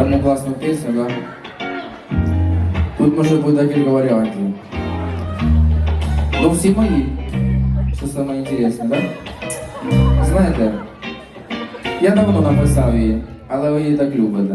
Саму класну пісню, так? Да? Тут може бути декілька варіантів. Ну всі мої. Що саме інтересне. Да? Знаєте, я давно написав її, але ви її так любите.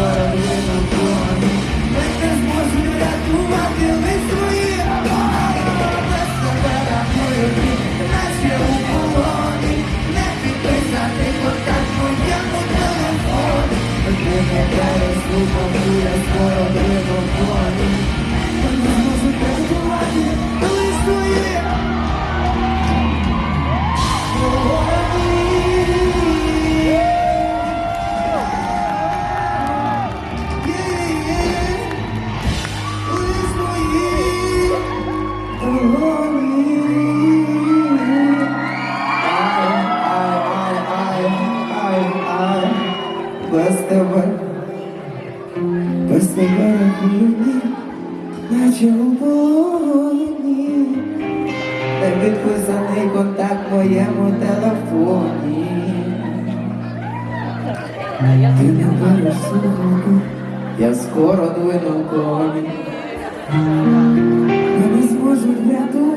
Поставай, тебе, без тебе наче у полоні, не відписаний контакт моєму телефоні. Ти не береш слуху, я скоро двину коні, не зможу врятувати.